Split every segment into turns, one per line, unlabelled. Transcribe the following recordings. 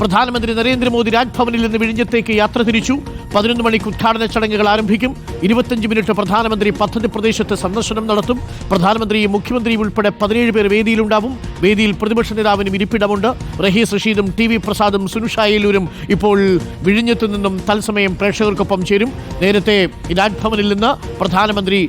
പ്രധാനമന്ത്രി നരേന്ദ്രമോദി രാജ്ഭവനിൽ നിന്ന് വിഴിഞ്ഞത്തേക്ക് യാത്ര തിരിച്ചു. പതിനൊന്ന് മണിക്ക് ഉദ്ഘാടന ചടങ്ങുകൾ ആരംഭിക്കും. ഇരുപത്തഞ്ച് മിനിറ്റ് പ്രധാനമന്ത്രി പദ്ധതി പ്രദേശത്ത് സന്ദർശനം നടത്തും. പ്രധാനമന്ത്രിയും മുഖ്യമന്ത്രിയും ഉൾപ്പെടെ പതിനേഴ് പേർ വേദിയിലുണ്ടാവും. വേദിയിൽ പ്രതിപക്ഷ നേതാവിനും ഇരിപ്പിടമുണ്ട്. റഹീസ് റഷീദും ടി വി പ്രസാദും സുനുഷായലൂരും ഇപ്പോൾ വിഴിഞ്ഞത്തു നിന്നും തത്സമയം പ്രേക്ഷകർക്കൊപ്പം ചേരും. നേരത്തെ രാജ്ഭവനിൽ നിന്ന് പ്രധാനമന്ത്രി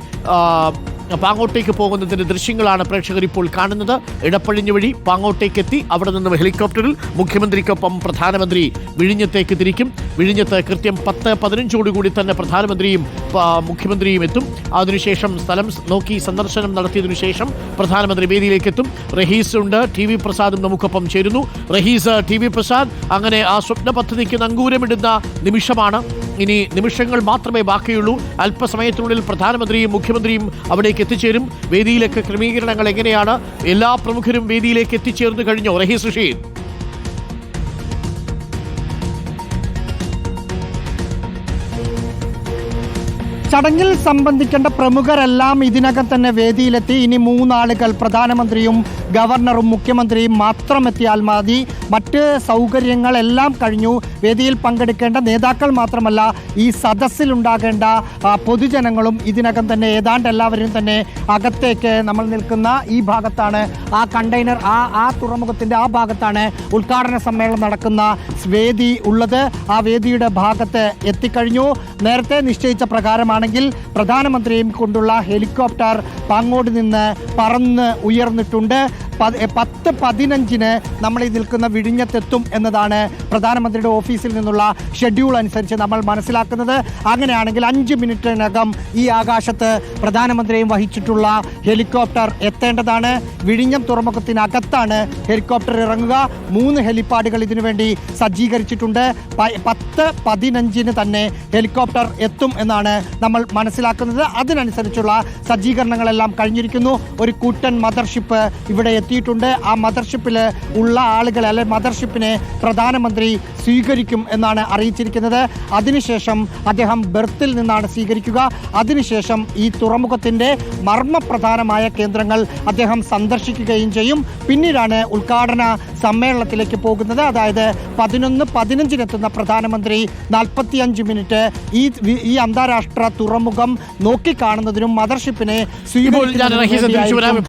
പാങ്ങോട്ടേക്ക് പോകുന്നതിന്റെ ദൃശ്യങ്ങളാണ് പ്രേക്ഷകർ ഇപ്പോൾ കാണുന്നത്. ഇടപ്പഴിഞ്ഞ് വഴി പാങ്ങോട്ടേക്ക് എത്തി അവിടെ നിന്നും ഹെലികോപ്റ്ററിൽ മുഖ്യമന്ത്രിക്കൊപ്പം പ്രധാനമന്ത്രി വിഴിഞ്ഞത്തേക്ക് തിരിക്കും. വിഴിഞ്ഞത്ത് കൃത്യം പത്ത് പതിനഞ്ചോടുകൂടി തന്നെ പ്രധാനമന്ത്രിയും മുഖ്യമന്ത്രിയും എത്തും. അതിനുശേഷം സ്ഥലം നോക്കി സന്ദർശനം നടത്തിയതിനു ശേഷം പ്രധാനമന്ത്രി വേദിയിലേക്ക് എത്തും റഹീസ് ഉണ്ട് ടി വി പ്രസാദും നമുക്കൊപ്പം ചേരുന്നു. റഹീസ് ടി വി പ്രസാദ് അങ്ങനെ ആ സ്വപ്ന പദ്ധതിക്ക് നങ്കൂരമിടുന്ന നിമിഷമാണ്. ഇനി നിമിഷങ്ങൾ മാത്രമേ ബാക്കിയുള്ളൂ. അല്പസമയത്തിനുള്ളിൽ പ്രധാനമന്ത്രിയും മുഖ്യമന്ത്രിയും അവിടേക്ക് എത്തിച്ചേരും. വേദിയിലൊക്കെ ക്രമീകരണങ്ങൾ എങ്ങനെയാണ്? എല്ലാ പ്രമുഖരും വേദിയിലേക്ക് എത്തിച്ചേർന്നു കഴിഞ്ഞോ? റഹീസ് റഷീദ്.
ചടങ്ങിൽ സംബന്ധിക്കേണ്ട പ്രമുഖരെല്ലാം ഇതിനകം തന്നെ വേദിയിലെത്തി. ഇനി മൂന്നാളുകൾ പ്രധാനമന്ത്രിയും ഗവർണറും മുഖ്യമന്ത്രിയും മാത്രം എത്തിയാൽ മതി. മറ്റ് സൗകര്യങ്ങളെല്ലാം കഴിഞ്ഞു. വേദിയിൽ പങ്കെടുക്കേണ്ട നേതാക്കൾ മാത്രമല്ല ഈ സദസ്സിലുണ്ടാകേണ്ട പൊതുജനങ്ങളും ഇതിനകം തന്നെ ഏതാണ്ട് എല്ലാവരും തന്നെ അകത്തേക്ക് നമ്മൾ നിൽക്കുന്ന ഈ ഭാഗത്താണ് ആ കണ്ടെയ്നർ ആ ആ തുറമുഖത്തിന്റെ ആ ഭാഗത്താണ് ഉദ്ഘാടന സമ്മേളനം നടക്കുന്ന വേദി ഉള്ളത്. ആ വേദിയുടെ ഭാഗത്ത് എത്തിക്കഴിഞ്ഞു. നേരത്തെ നിശ്ചയിച്ച പ്രകാരമാണെങ്കിൽ പ്രധാനമന്ത്രിയും കൊണ്ടുള്ള ഹെലികോപ്റ്റർ പാങ്ങോട് നിന്ന് പറന്ന് ഉയർന്നിട്ടുണ്ട്. പത്ത് പതിനഞ്ചിന് നമ്മൾ ഈ നിൽക്കുന്ന വിഴിഞ്ഞത്തെത്തും എന്നതാണ് പ്രധാനമന്ത്രിയുടെ ഓഫീസിൽ നിന്നുള്ള ഷെഡ്യൂൾ അനുസരിച്ച് നമ്മൾ മനസ്സിലാക്കുന്നത്. അങ്ങനെയാണെങ്കിൽ അഞ്ച് മിനിറ്റിനകം ഈ ആകാശത്ത് പ്രധാനമന്ത്രിയും വഹിച്ചിട്ടുള്ള ഹെലികോപ്റ്റർ എത്തേണ്ടതാണ്. വിഴിഞ്ഞം തുറമുഖത്തിനകത്താണ് ഹെലികോപ്റ്റർ ഇറങ്ങുക. മൂന്ന് ഹെലിപ്പാഡുകൾ ഇതിനുവേണ്ടി സജ്ജീകരിച്ചിട്ടുണ്ട്. പത്ത് പതിനഞ്ചിന് തന്നെ ഹെലികോപ്റ്റർ എത്തും എന്നാണ് നമ്മൾ മനസ്സിലാക്കുന്നത്. അതിനനുസരിച്ചുള്ള സജ്ജീകരണങ്ങളെല്ലാം കഴിഞ്ഞിരിക്കുന്നു. ഒരു കൂട്ടൻ മദർഷിപ്പ് ഇവിടെ എത്തിയിട്ടുണ്ട് ആ മദർഷിപ്പിൽ ഉള്ള ആളുകൾ അല്ലെ മദർഷിപ്പിനെ പ്രധാനമന്ത്രി സ്വീകരിക്കും എന്നാണ് അറിയിച്ചിരിക്കുന്നത്. അതിനുശേഷം അദ്ദേഹം ബെർത്തിൽ നിന്നാണ് സ്വീകരിക്കുക. അതിനുശേഷം ഈ തുറമുഖത്തിന്റെ മർമ്മപ്രധാനമായ കേന്ദ്രങ്ങൾ അദ്ദേഹം സന്ദർശിക്കുകയും ചെയ്യും. പിന്നീടാണ് ഉദ്ഘാടന സമ്മേളനത്തിലേക്ക് പോകുന്നത്. അതായത് പതിനൊന്ന് പതിനഞ്ചിനെത്തുന്ന പ്രധാനമന്ത്രി നാൽപ്പത്തിയഞ്ച് മിനിറ്റ് ഈ ഈ അന്താരാഷ്ട്ര തുറമുഖം നോക്കിക്കാണുന്നതിനും മദർഷിപ്പിനെ സ്വീകരിക്കുന്നതിനും